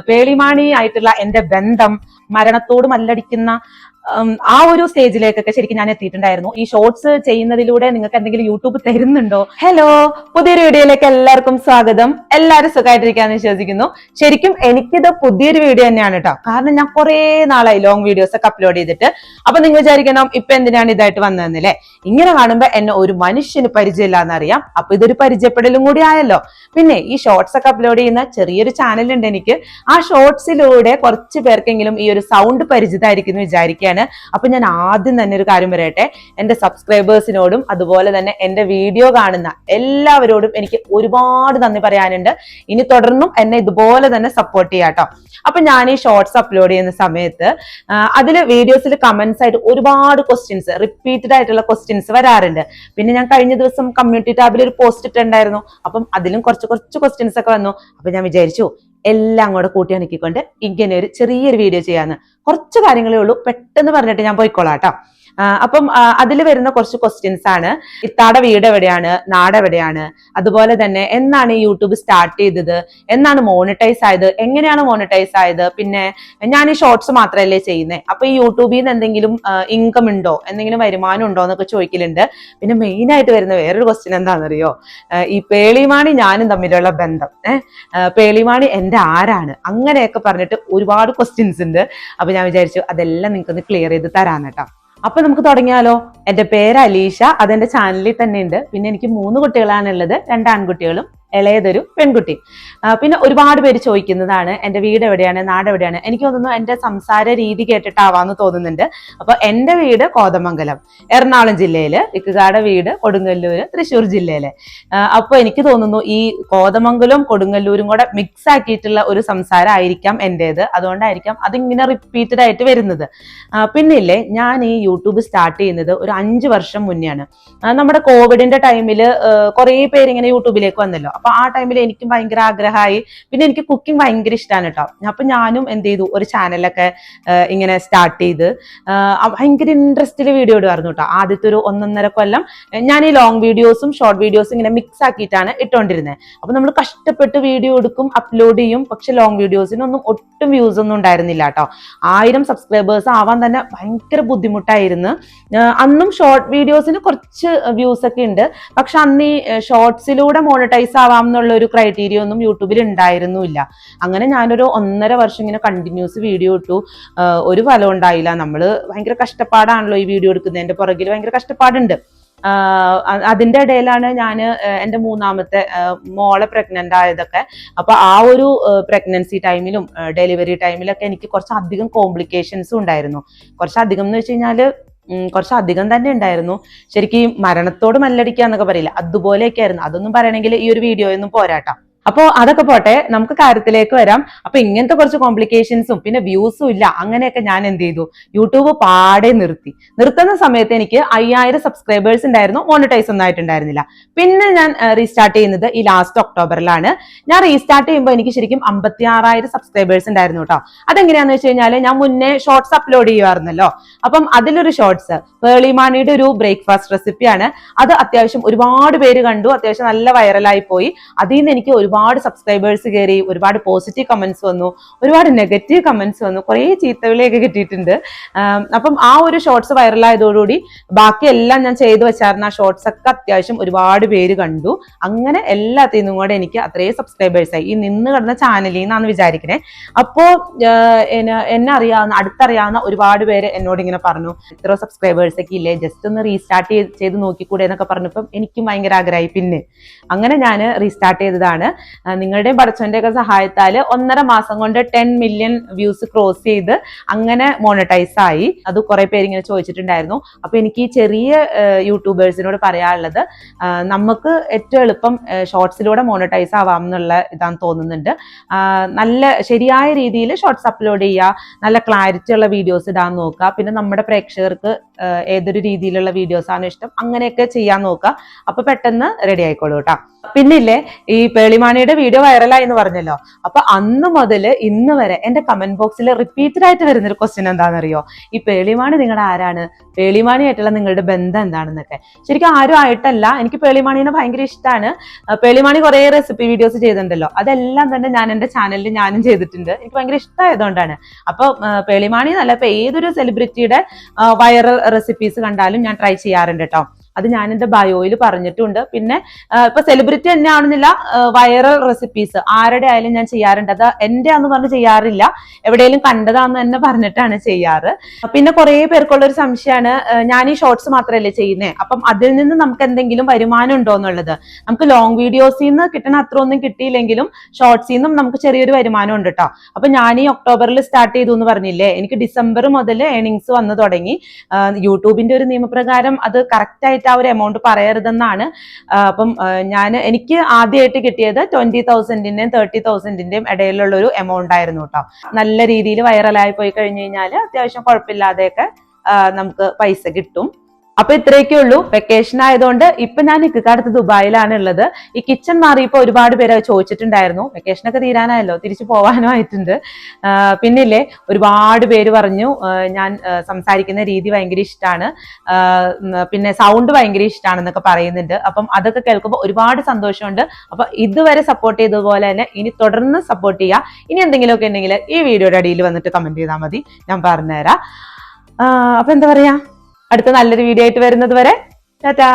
പേളിമാണി ആയിട്ടുള്ള എന്റെ ബന്ധം മരണത്തോട് മല്ലടിക്കുന്ന ആ ഒരു സ്റ്റേജിലേക്കൊക്കെ ശരിക്കും ഞാൻ എത്തിയിട്ടുണ്ടായിരുന്നു. ഈ ഷോർട്സ് ചെയ്യുന്നതിലൂടെ നിങ്ങൾക്ക് എന്തെങ്കിലും യൂട്യൂബ് തരുന്നുണ്ടോ? ഹലോ പുതിയൊരു വീഡിയോയിലേക്ക് എല്ലാവർക്കും സ്വാഗതം. എല്ലാവരും സുഖമായിട്ടിരിക്കാന്ന് വിശ്വസിക്കുന്നു. ശരിക്കും എനിക്കിത് പുതിയൊരു വീഡിയോ തന്നെയാണ് കേട്ടോ കാരണം ഞാൻ കുറെ നാളായി ലോങ് വീഡിയോസ് ഒക്കെ അപ്ലോഡ് ചെയ്തിട്ട്. അപ്പൊ നിങ്ങൾ വിചാരിക്കണം ഇപ്പൊ എന്തിനാണ് ഇതായിട്ട് വന്നതെന്നല്ലേ ഇങ്ങനെ കാണുമ്പോ എന്നെ ഒരു മനുഷ്യന് പരിചയമില്ല എന്നറിയാം അപ്പൊ ഇതൊരു പരിചയപ്പെടലും കൂടി ആയല്ലോ. പിന്നെ ഈ ഷോർട്സ് ഒക്കെ അപ്ലോഡ് ചെയ്യുന്ന ചെറിയൊരു ചാനൽ ഉണ്ട് എനിക്ക്. ആ ഷോർട്സിലൂടെ കുറച്ച് പേർക്കെങ്കിലും ഈ ഒരു സൗണ്ട് പരിചിതമായിരിക്കും എന്ന് അപ്പൊ ഞാൻ ആദ്യം തന്നെ ഒരു കാര്യം പറയട്ടെ. എന്റെ സബ്സ്ക്രൈബേഴ്സിനോടും അതുപോലെ തന്നെ എന്റെ വീഡിയോ കാണുന്ന എല്ലാവരോടും എനിക്ക് ഒരുപാട് നന്ദി പറയാനുണ്ട്. ഇനി തുടർന്നും എന്നെ ഇതുപോലെ തന്നെ സപ്പോർട്ട് ചെയ്യാട്ടോ അപ്പൊ ഞാൻ ഈ ഷോർട്സ് അപ്ലോഡ് ചെയ്യുന്ന സമയത്ത് അതിൽ വീഡിയോസിൽ കമന്റ്സ് ആയിട്ട് ഒരുപാട് ക്വസ്റ്റ്യൻസ് റിപ്പീറ്റഡ് ആയിട്ടുള്ള ക്വസ്റ്റ്യൻസ് വരാറുണ്ട്. പിന്നെ ഞാൻ കഴിഞ്ഞ ദിവസം കമ്മ്യൂണിറ്റി ടാബിൽ ഒരു പോസ്റ്റ് ഇട്ടുണ്ടായിരുന്നു അപ്പം അതിലും കുറച്ച് കുറച്ച് ക്വസ്റ്റ്യൻസ് ഒക്കെ വന്നു. അപ്പൊ ഞാൻ വിചാരിച്ചു എല്ലാം കൂടെ കൂട്ടി അണുക്കിക്കൊണ്ട് ഇങ്ങനെ ഒരു ചെറിയൊരു വീഡിയോ ചെയ്യാന്ന്. കുറച്ച് കാര്യങ്ങളേ ഉള്ളൂ. പെട്ടെന്ന് പറഞ്ഞിട്ട് ഞാൻ പോയിക്കോളാം കേട്ടോ. അപ്പം അതിൽ വരുന്ന കുറച്ച് ക്വസ്റ്റ്യൻസ് ആണ്. ഇത്താടെ വീട് എവിടെയാണ്? നാട് എവിടെയാണ്? അതുപോലെ തന്നെ എന്നാണ് ഈ യൂട്യൂബ് സ്റ്റാർട്ട് ചെയ്തത്? എന്നാണ് മോണിറ്റൈസ് ആയത്? എങ്ങനെയാണ് മോണിറ്റൈസ് ആയത്? പിന്നെ ഞാൻ ഈ ഷോർട്സ് മാത്രമല്ലേ ചെയ്യുന്നത് അപ്പൊ ഈ യൂട്യൂബിൽ നിന്ന് എന്തെങ്കിലും ഇൻകം ഉണ്ടോ? എന്തെങ്കിലും വരുമാനം ഉണ്ടോ എന്നൊക്കെ ചോദിക്കലുണ്ട്. പിന്നെ മെയിൻ ആയിട്ട് വരുന്ന വേറൊരു ക്വസ്റ്റ്യൻ എന്താണെന്നറിയോ? ഈ പേളിമാണി ഞാനും തമ്മിലുള്ള ബന്ധം. പേളിമാണി എന്റെ ആരാണ്? അങ്ങനെയൊക്കെ പറഞ്ഞിട്ട് ഒരുപാട് ക്വസ്റ്റ്യൻസ് ഉണ്ട്. അപ്പൊ ഞാൻ വിചാരിച്ചു അതെല്ലാം നിങ്ങൾക്ക് ഒന്ന് ക്ലിയർ ചെയ്ത് തരാൻ കേട്ടോ. അപ്പൊ നമുക്ക് തുടങ്ങിയാലോ? എന്റെ പേര് അലീഷ അതെന്റെ ചാനലിൽ തന്നെ ഉണ്ട് പിന്നെ എനിക്ക് മൂന്ന് കുട്ടികളാണുള്ളത് രണ്ട് ആൺകുട്ടികളും ഇളയതൊരു പെൺകുട്ടി. പിന്നെ ഒരുപാട് പേര് ചോദിക്കുന്നതാണ് എന്റെ വീട് എവിടെയാണ്? നാട് എവിടെയാണ്? എനിക്ക് തോന്നുന്നു എന്റെ സംസാര രീതി കേട്ടിട്ടാവാന്ന് തോന്നുന്നുണ്ട്. അപ്പൊ എന്റെ വീട് കോതമംഗലം എറണാകുളം ജില്ലയിൽ ഇക്കുകാട് വീട് കൊടുങ്ങല്ലൂര് തൃശ്ശൂർ ജില്ലയിൽ. അപ്പോൾ അപ്പൊ എനിക്ക് തോന്നുന്നു ഈ കോതമംഗലവും കൊടുങ്ങല്ലൂരും കൂടെ മിക്സ് ആക്കിയിട്ടുള്ള ഒരു സംസാരമായിരിക്കാം എന്റേത് അതുകൊണ്ടായിരിക്കാം അതിങ്ങനെ റിപ്പീറ്റഡ് ആയിട്ട് വരുന്നത്. പിന്നില്ലേ ഞാൻ ഈ യൂട്യൂബ് സ്റ്റാർട്ട് ചെയ്യുന്നത് ഒരു അഞ്ച് വർഷം മുന്നെയാണ്. നമ്മുടെ കോവിഡിന്റെ ടൈമിൽ കുറേ പേര് ഇങ്ങനെ യൂട്യൂബിലേക്ക് വന്നല്ലോ. അപ്പൊ ആ ടൈമിൽ എനിക്കും ഭയങ്കര ആഗ്രഹമായി പിന്നെ എനിക്ക് കുക്കിംഗ് ഭയങ്കര ഇഷ്ടമാണ് കേട്ടോ അപ്പൊ ഞാനും എന്ത് ചെയ്തു? ഒരു ചാനലൊക്കെ ഇങ്ങനെ സ്റ്റാർട്ട് ചെയ്ത് ഭയങ്കര ഇൻട്രസ്റ്റിൽ വീഡിയോ ഇടുമായിരുന്നു കേട്ടോ ആദ്യത്തെ ഒരു ഒന്നൊന്നര കൊല്ലം ഞാൻ ഈ ലോങ് വീഡിയോസും ഷോർട്ട് വീഡിയോസും ഇങ്ങനെ മിക്സ് ആക്കിയിട്ടാണ് ഇട്ടുകൊണ്ടിരുന്നത് അപ്പൊ നമ്മൾ കഷ്ടപ്പെട്ട് വീഡിയോ എടുക്കും അപ്ലോഡ് ചെയ്യും. പക്ഷെ ലോങ് വീഡിയോസിനൊന്നും ഒട്ടും വ്യൂസ് ഒന്നും ഉണ്ടായിരുന്നില്ല കേട്ടോ ആയിരം സബ്സ്ക്രൈബേഴ്സ് ആവാൻ തന്നെ ഭയങ്കര ബുദ്ധിമുട്ടായിരുന്നു. അന്നും ഷോർട്ട് വീഡിയോസിന് കുറച്ച് വ്യൂസ് ഒക്കെ ഉണ്ട്. പക്ഷെ അന്ന് ഈ ഷോർട്സിലൂടെ മോണിറ്റൈസ് ആവാം എന്നുള്ള ഒരു ക്രൈറ്റീരിയ ഒന്നും യൂട്യൂബിൽ ഉണ്ടായിരുന്നില്ല അങ്ങനെ ഞാനൊരു ഒന്നര വർഷം ഇങ്ങനെ കണ്ടിന്യൂസ് വീഡിയോ ഇട്ടു. ഒരു ഫലം ഉണ്ടായില്ല. നമ്മൾ ഭയങ്കര കഷ്ടപ്പാടാണല്ലോ ഈ വീഡിയോ എടുക്കുന്നതിന്റെ പുറകിൽ ഭയങ്കര കഷ്ടപ്പാടുണ്ട്. അതിന്റെ ഇടയിലാണ് ഞാൻ എന്റെ മൂന്നാമത്തെ മോളെ പ്രഗ്നന്റ് ആയതൊക്കെ. അപ്പോൾ ആ ഒരു പ്രഗ്നൻസി ടൈമിലും ഡെലിവറി ടൈമിലൊക്കെ എനിക്ക് കുറച്ചധികം കോംപ്ലിക്കേഷൻസും ഉണ്ടായിരുന്നു. കുറച്ചധികം എന്ന് വെച്ച് കഴിഞ്ഞാൽ ഉം, കുറച്ച് അധികം തന്നെ ഉണ്ടായിരുന്നു. ശരിക്കും മരണത്തോട് മല്ലടിക്കുക എന്നൊക്കെ പറയില്ല? അതുപോലെയൊക്കെ ആയിരുന്നു അതൊന്നും പറയണമെങ്കിൽ ഈ ഒരു വീഡിയോയൊന്നും പോരാട്ടോ. അപ്പോ അതൊക്കെ പോട്ടെ നമുക്ക് കാര്യത്തിലേക്ക് വരാം. അപ്പൊ ഇങ്ങനത്തെ കുറച്ച് കോംപ്ലിക്കേഷൻസും പിന്നെ വ്യൂസും ഇല്ല. അങ്ങനെയൊക്കെ ഞാൻ എന്ത് ചെയ്തു? യൂട്യൂബ് പാടെ നിർത്തി. നിർത്തുന്ന സമയത്ത് എനിക്ക് അയ്യായിരം സബ്സ്ക്രൈബേഴ്സ് ഉണ്ടായിരുന്നു മോണിറ്റൈസ് ഒന്നും ആയിട്ടുണ്ടായിരുന്നില്ല. പിന്നെ ഞാൻ റീസ്റ്റാർട്ട് ചെയ്യുന്നത് ഈ ലാസ്റ്റ് ഒക്ടോബറിലാണ് ഞാൻ റീസ്റ്റാർട്ട് ചെയ്യുമ്പോൾ എനിക്ക് ശരിക്കും അമ്പത്തി ആറായിരം സബ്സ്ക്രൈബേഴ്സ് ഉണ്ടായിരുന്നു കേട്ടോ. അതെങ്ങനെയാന്ന് വെച്ച് കഴിഞ്ഞാൽ ഞാൻ മുന്നേ ഷോർട്സ് അപ്ലോഡ് ചെയ്യുമായിരുന്നല്ലോ അപ്പം അതിലൊരു ഷോർട്സ് പേളിമാണിയുടെ ഒരു ബ്രേക്ക്ഫാസ്റ്റ് റെസിപ്പിയാണ് അത് അത്യാവശ്യം ഒരുപാട് പേര് കണ്ടു അത്യാവശ്യം നല്ല വൈറലായി പോയി. അതിൽ നിന്ന് എനിക്ക് ഒരുപാട് സബ്സ്ക്രൈബേഴ്സ് കയറി ഒരുപാട് പോസിറ്റീവ് കമൻസ് വന്നു ഒരുപാട് നെഗറ്റീവ് കമൻസ് വന്നു കുറേ ചീത്തവിളിയൊക്കെ കിട്ടിയിട്ടുണ്ട്. അപ്പം ആ ഒരു ഷോർട്സ് വൈറലായതോടുകൂടി ബാക്കി എല്ലാം ഞാൻ ചെയ്തു വെച്ചായിരുന്ന ആ ഷോർട്സ് ഒക്കെ അത്യാവശ്യം ഒരുപാട് പേര് കണ്ടു. അങ്ങനെ എല്ലാത്തിൽ കൂടെ എനിക്ക് അത്രയും സബ്സ്ക്രൈബേഴ്സായി ഈ നിന്ന് കിടന്ന ചാനലിൽ നിന്നാണ് വിചാരിക്കണേ. അപ്പോൾ എന്നെ- അറിയാവുന്ന അടുത്തറിയാവുന്ന ഒരുപാട് പേര് എന്നോട് ഇങ്ങനെ പറഞ്ഞു. ഇത്ര സബ്സ്ക്രൈബേഴ്സ് ഒക്കെ ഇല്ലേ? ജസ്റ്റ് ഒന്ന് റീസ്റ്റാർട്ട് ചെയ്ത് നോക്കിക്കൂടെ എന്നൊക്കെ പറഞ്ഞപ്പം എനിക്കും ഭയങ്കര ആഗ്രഹമായി പിന്നെ അങ്ങനെ ഞാൻ റീസ്റ്റാർട്ട് ചെയ്തതാണ്. നിങ്ങളുടെയും പടച്ചവന്റെ ഒക്കെ സഹായത്താൽ ഒന്നര മാസം കൊണ്ട് ടെൻ മില്യൺ വ്യൂസ് ക്രോസ് ചെയ്ത് അങ്ങനെ മോണിറ്റൈസ് ആയി. അത് കുറെ പേര് ഇങ്ങനെ ചോദിച്ചിട്ടുണ്ടായിരുന്നു. അപ്പൊ എനിക്ക് ഈ ചെറിയ യൂട്യൂബേഴ്സിനോട് പറയാനുള്ളത് നമുക്ക് ഏറ്റവും എളുപ്പം ഷോർട്സിലൂടെ മോണിറ്റൈസ് ആവാം എന്നുള്ള ഇതാന്ന് തോന്നുന്നുണ്ട്. നല്ല ശരിയായ രീതിയിൽ ഷോർട്സ് അപ്ലോഡ് ചെയ്യുക നല്ല ക്ലാരിറ്റി ഉള്ള വീഡിയോസ് ഇടാൻ നോക്കുക. പിന്നെ നമ്മുടെ പ്രേക്ഷകർക്ക് ഏതൊരു രീതിയിലുള്ള വീഡിയോസ് ആണ് ഇഷ്ടം. അങ്ങനെയൊക്കെ ചെയ്യാൻ നോക്കുക. അപ്പൊ പെട്ടെന്ന് റെഡി ആയിക്കോളൂ കേട്ടോ പിന്നില്ലേ ഈ പേളിമാണിയുടെ വീഡിയോ വൈറലായി എന്ന് പറഞ്ഞല്ലോ. അപ്പൊ അന്ന് മുതൽ ഇന്ന് വരെ എന്റെ കമന്റ് ബോക്സിൽ റിപ്പീറ്റഡ് ആയിട്ട് വരുന്നൊരു ക്വസ്റ്റ്യൻ എന്താണെന്നറിയോ? ഈ പേളിമാണി നിങ്ങളുടെ ആരാണ്? പേളിമാണിയായിട്ടുള്ള നിങ്ങളുടെ ബന്ധം എന്താണെന്നൊക്കെ. ശരിക്കും ആരും ആയിട്ടല്ല. എനിക്ക് പേളിമാണിനെ ഭയങ്കര ഇഷ്ടമാണ് പേളിമാണി കുറെ റെസിപ്പി വീഡിയോസ് ചെയ്തിട്ടുണ്ടല്ലോ. അതെല്ലാം തന്നെ ഞാൻ എന്റെ ചാനലിൽ ഞാനും ചെയ്തിട്ടുണ്ട്. എനിക്ക് ഭയങ്കര ഇഷ്ടമായതുകൊണ്ടാണ്. അപ്പൊ പേളിമാണി എന്നല്ല ഇപ്പൊ ഏതൊരു സെലിബ്രിറ്റിയുടെ വൈറൽ റെസിപ്പീസ് കണ്ടാലും ഞാൻ ട്രൈ ചെയ്യാറുണ്ട് കേട്ടോ അത് ഞാൻ എന്റെ ബയോയിൽ പറഞ്ഞിട്ടുണ്ട്. പിന്നെ ഇപ്പൊ സെലിബ്രിറ്റി തന്നെ ആണെന്നില്ല വൈറൽ റെസിപ്പീസ് ആരുടെ ആയാലും ഞാൻ ചെയ്യാറുണ്ട്. അത് എന്റെ ആന്ന് പറഞ്ഞ് ചെയ്യാറില്ല. എവിടെയെങ്കിലും കണ്ടതാന്ന് തന്നെ പറഞ്ഞിട്ടാണ് ചെയ്യാറ്. പിന്നെ കുറെ പേർക്കുള്ള ഒരു സംശയമാണ് ഞാൻ ഈ ഷോർട്സ് മാത്രമല്ലേ ചെയ്യുന്നേ? അപ്പം അതിൽ നിന്ന് നമുക്ക് എന്തെങ്കിലും വരുമാനം ഉണ്ടോ എന്നുള്ളത്? നമുക്ക് ലോങ് വീഡിയോസിൽ നിന്ന് കിട്ടണ അത്ര ഒന്നും കിട്ടിയില്ലെങ്കിലും ഷോർട്സിൽ നിന്നും നമുക്ക് ചെറിയൊരു വരുമാനം ഉണ്ട് കേട്ടോ അപ്പൊ ഞാൻ ഈ ഒക്ടോബറിൽ സ്റ്റാർട്ട് ചെയ്തു എന്ന് പറഞ്ഞില്ലേ? എനിക്ക് ഡിസംബർ മുതൽ ഏണിങ്സ് വന്നു തുടങ്ങി. യൂട്യൂബിന്റെ ഒരു നിയമപ്രകാരം അത് കറക്റ്റ് ആയിട്ട് ആ ഒരു എമൗണ്ട് പറയരുതെന്നാണ്. അപ്പം ഞാൻ എനിക്ക് ആദ്യമായിട്ട് കിട്ടിയത് ട്വന്റി തൗസൻഡിന്റെയും തേർട്ടി തൗസൻഡിന്റെയും ഇടയിലുള്ള ഒരു എമൗണ്ട് ആയിരുന്നു കേട്ടോ നല്ല രീതിയിൽ വൈറലായി പോയി കഴിഞ്ഞു കഴിഞ്ഞാൽ അത്യാവശ്യം കുഴപ്പമില്ലാതെയൊക്കെ നമുക്ക് പൈസ കിട്ടും. അപ്പൊ ഇത്രയൊക്കെ ഉള്ളൂ. വെക്കേഷൻ ആയതുകൊണ്ട് ഇപ്പൊ ഞാൻ ഇക്കാലത്ത് ദുബായിലാണ് ഉള്ളത്. ഈ കിച്ചൺ മാറിയപ്പോ ഒരുപാട് പേര് ചോദിച്ചിട്ടുണ്ടായിരുന്നു. വെക്കേഷൻ ഒക്കെ തീരാനായല്ലോ. തിരിച്ചു പോവാനും ആയിട്ടുണ്ട്. പിന്നില്ലേ ഒരുപാട് പേര് പറഞ്ഞു. ഞാൻ സംസാരിക്കുന്ന രീതി ഭയങ്കര ഇഷ്ടമാണ് പിന്നെ സൗണ്ട് ഭയങ്കര ഇഷ്ടമാണെന്നൊക്കെ പറയുന്നുണ്ട്. അപ്പം അതൊക്കെ കേൾക്കുമ്പോൾ ഒരുപാട് സന്തോഷമുണ്ട്. അപ്പൊ ഇതുവരെ സപ്പോർട്ട് ചെയ്തതുപോലെ തന്നെ ഇനി തുടർന്ന് സപ്പോർട്ട് ചെയ്യുക ഇനി എന്തെങ്കിലുമൊക്കെ ഉണ്ടെങ്കിൽ ഈ വീഡിയോയുടെ അടിയിൽ വന്നിട്ട് കമന്റ് ചെയ്താൽ മതി. ഞാൻ പറഞ്ഞുതരാം. അപ്പൊ എന്താ പറയാ? അടുത്ത നല്ലൊരു വീഡിയോ ആയിട്ട് വരുന്നത് വരെ. ടാറ്റാ